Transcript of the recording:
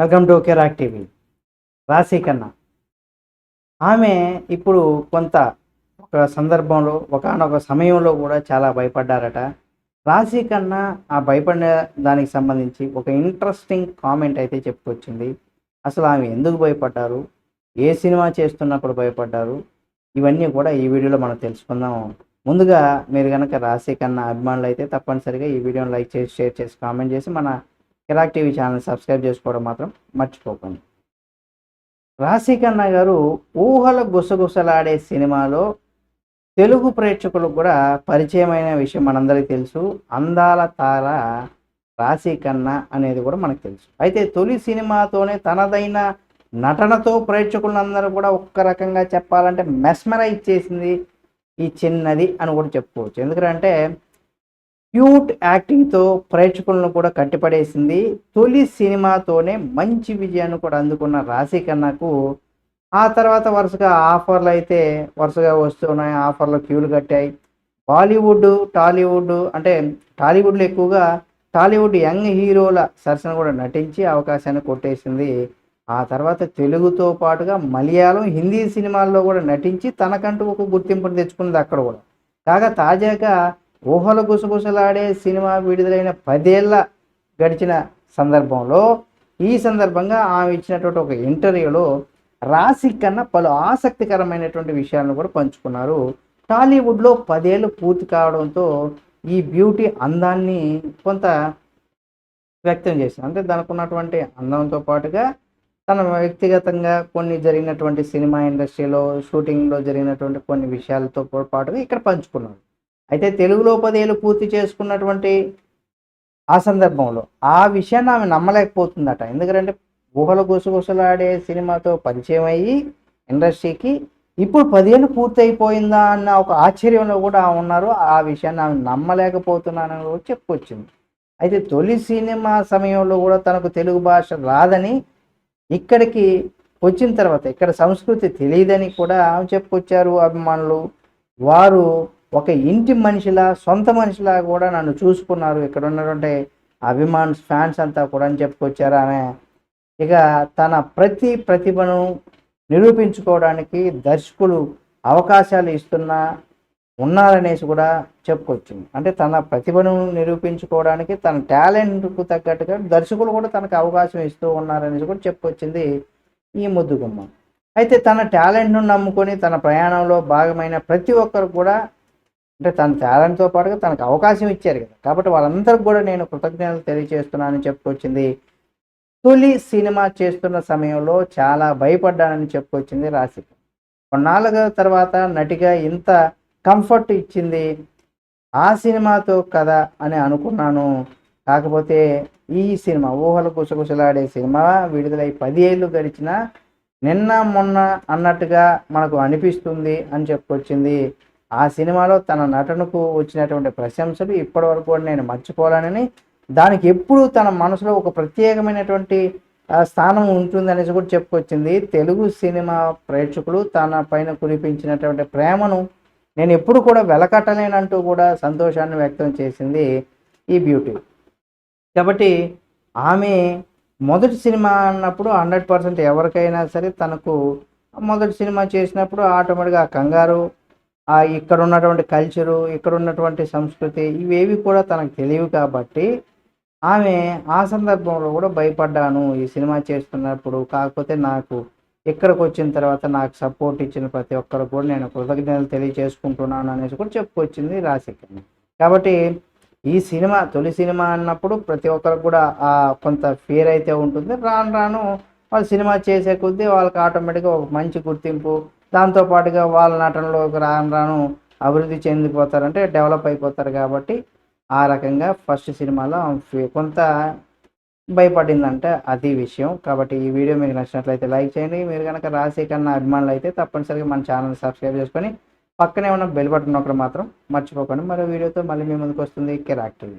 Welcome to కెరాక్ TV. రాశి కన్నా. ఆమె ఇప్పుడు కొంత ఒక సందర్భంలో ఒకనొక సమయంలో కూడా చాలా భయపడ్డారట. రాశి కన్నా ఆ భయపడిన దానికి సంబంధించి ఒక ఇంట్రెస్టింగ్ కామెంట్ అయితే చెప్పుకొచ్చింది. అసలు ఆమె ఎందుకు భయపడ్డారు? ఏ సినిమా చేస్తున్నప్పుడు భయపడ్డారు? ఇవన్నీ కూడా ఈ వీడియోలో మనం తెలుసుకుందాం. ముందుగా మీరు కనుక రాశి కన్నా అభిమానులు అయితే తప్పనిసరిగా ఈ వీడియోని లైక్ చేసి షేర్ చేసి కామెంట్ చేసి మన కిరాక్ టీవీ ఛానల్ సబ్స్క్రైబ్ చేసుకోవడం మాత్రం మర్చిపోకండి. రాశి గారు ఊహల గుసగుసలాడే సినిమాలో తెలుగు ప్రేక్షకులకు కూడా పరిచయమైన విషయం మనందరికీ తెలుసు. అందాల తార రాశి ఖన్నా అనేది కూడా మనకు తెలుసు. అయితే తొలి సినిమాతోనే తనదైన నటనతో ప్రేక్షకులందరూ కూడా ఒక్క రకంగా చెప్పాలంటే మెస్మరైజ్ చేసింది ఈ చిన్నది అని కూడా చెప్పుకోవచ్చు. ఎందుకంటే క్యూట్ యాక్టింగ్తో ప్రేక్షకులను కూడా కట్టిపడేసింది. తొలి సినిమాతోనే మంచి విజయాన్ని కూడా అందుకున్న రాశి కన్నాకు ఆ తర్వాత వరుసగా ఆఫర్లు అయితే వరుసగా వస్తున్నాయి. ఆఫర్లు క్యూలు కట్టాయి. బాలీవుడ్ టాలీవుడ్ అంటే టాలీవుడ్లో ఎక్కువగా టాలీవుడ్ యంగ్ హీరోల సరసన కూడా నటించి అవకాశాన్ని కొట్టేసింది. ఆ తర్వాత తెలుగుతో పాటుగా మలయాళం హిందీ సినిమాల్లో కూడా నటించి తనకంటూ ఒక గుర్తింపును తెచ్చుకున్నది అక్కడ కూడా. కాగా తాజాగా ఊహల గుసగుసలాడే సినిమా విడుదలైన పదేళ్ళ గడిచిన సందర్భంలో ఈ సందర్భంగా ఆమె ఇచ్చినటువంటి ఒక ఇంటర్వ్యూలో రాశి కన్నా పలు ఆసక్తికరమైనటువంటి విషయాలను కూడా పంచుకున్నారు. టాలీవుడ్లో పదేళ్ళు పూర్తి కావడంతో ఈ బ్యూటీ అందాన్ని కొంత వ్యక్తం చేసింది. అంటే దానికి ఉన్నటువంటి అందంతో పాటుగా తన వ్యక్తిగతంగా కొన్ని జరిగినటువంటి సినిమా ఇండస్ట్రీలో షూటింగ్లో జరిగినటువంటి కొన్ని విషయాలతో పాటుగా ఇక్కడ పంచుకున్నాడు అయితే తెలుగులో పదేళ్ళు పూర్తి చేసుకున్నటువంటి ఆ సందర్భంలో ఆ విషయాన్ని ఆమె నమ్మలేకపోతుందట. ఎందుకంటే ఊహలు గుసగుసలాడే సినిమాతో పరిచయం అయ్యి ఇండస్ట్రీకి ఇప్పుడు పదేళ్ళు పూర్తయిపోయిందా అన్న ఒక ఆశ్చర్యంలో కూడా ఉన్నారు. ఆ విషయాన్ని ఆమె నమ్మలేకపోతున్నానని కూడా చెప్పుకొచ్చింది. అయితే తొలి సినిమా సమయంలో కూడా తనకు తెలుగు భాష రాదని ఇక్కడికి వచ్చిన తర్వాత ఇక్కడ సంస్కృతి తెలియదని కూడా ఆమె చెప్పుకొచ్చారు అభిమానులు. వారు ఒక ఇంటి మనిషిలా సొంత మనిషిలా కూడా నన్ను చూసుకున్నారు. ఇక్కడ ఉన్నటువంటి అభిమాన్స్ ఫ్యాన్స్ అంతా కూడా అని చెప్పుకొచ్చారు ఆమె. ఇక తన ప్రతి ప్రతిభను నిరూపించుకోవడానికి దర్శకులు అవకాశాలు ఇస్తున్నా ఉన్నారనేసి కూడా చెప్పుకొచ్చింది. అంటే తన ప్రతిభను నిరూపించుకోవడానికి తన టాలెంట్కు తగ్గట్టుగా దర్శకులు కూడా తనకు అవకాశం ఇస్తూ ఉన్నారనేసి కూడా చెప్పుకొచ్చింది ఈ ముద్దుగుమ్మ. అయితే తన టాలెంట్ను నమ్ముకొని తన ప్రయాణంలో భాగమైన ప్రతి ఒక్కరు కూడా అంటే తన టాలెంట్తో పాటుగా తనకు అవకాశం ఇచ్చారు కదా. కాబట్టి వాళ్ళందరికీ కూడా నేను కృతజ్ఞతలు తెలియజేస్తున్నానని చెప్పుకొచ్చింది. తొలి సినిమా చేస్తున్న సమయంలో చాలా భయపడ్డానని చెప్పుకొచ్చింది రాశి కొన్నాళ్ళ తర్వాత నటిగా ఇంత కంఫర్ట్ ఇచ్చింది. ఆ సినిమాతో కదా అని అనుకున్నాను. కాకపోతే ఈ సినిమా ఊహలు కుసగుసలాడే సినిమా విడుదలై పది ఏళ్ళు గడిచిన నిన్న మొన్న అన్నట్టుగా మనకు అనిపిస్తుంది అని చెప్పుకొచ్చింది. ఆ సినిమాలో తన నటనకు వచ్చినటువంటి ప్రశంసలు ఇప్పటివరకు కూడా నేను మర్చిపోలేనని దానికి ఎప్పుడు తన మనసులో ఒక ప్రత్యేకమైనటువంటి స్థానం ఉంటుంది అనేసి కూడా చెప్పుకొచ్చింది. తెలుగు సినిమా ప్రేక్షకులు తన పైన కురిపించినటువంటి ప్రేమను నేను ఎప్పుడు కూడా వెలకట్టలేనంటూ కూడా సంతోషాన్ని వ్యక్తం చేసింది ఈ బ్యూటీ. కాబట్టి ఆమె మొదటి సినిమా అన్నప్పుడు హండ్రెడ్ పర్సెంట్ ఎవరికైనా సరే తనకు మొదటి సినిమా చేసినప్పుడు ఆటోమేటిక్గా కంగారు ఇక్కడ ఉన్నటువంటి కల్చరు ఇక్కడ ఉన్నటువంటి సంస్కృతి ఇవేవి కూడా తనకు తెలియవు కాబట్టి ఆమె ఆ సందర్భంలో కూడా భయపడ్డాను ఈ సినిమా చేస్తున్నప్పుడు. కాకపోతే నాకు ఇక్కడికి వచ్చిన తర్వాత నాకు సపోర్ట్ ఇచ్చిన ప్రతి ఒక్కరు కూడా నేను కృతజ్ఞతలు తెలియజేసుకుంటున్నాను అనేసి కూడా చెప్పుకొచ్చింది రాశికర్ణ కాబట్టి ఈ సినిమా తొలి సినిమా అన్నప్పుడు ప్రతి ఒక్కరికి కూడా ఆ కొంత ఫీర్ అయితే ఉంటుంది. రాను రాను వాళ్ళు సినిమా చేసే కొద్దీ వాళ్ళకి ఆటోమేటిక్గా ఒక మంచి గుర్తింపు దాంతోపాటుగా వాళ్ళ నటనలో రాను రాను అభివృద్ధి చెందిపోతారంటే డెవలప్ అయిపోతారు కాబట్టి ఆ రకంగా ఫస్ట్ సినిమాలో కొంత భయపడిందంటే అది విషయం. కాబట్టి ఈ వీడియో మీకు నచ్చినట్లయితే లైక్ చేయండి. మీరు కనుక రాశి కన్నా అభిమానులు అయితే తప్పనిసరిగా మన ఛానల్ సబ్స్క్రైబ్ చేసుకొని పక్కనే ఉన్న బెల్ బటన్ ఒకటి మాత్రం మర్చిపోకండి. మరో వీడియోతో మళ్ళీ మీ ముందుకు వస్తుంది కెరాక్టివ్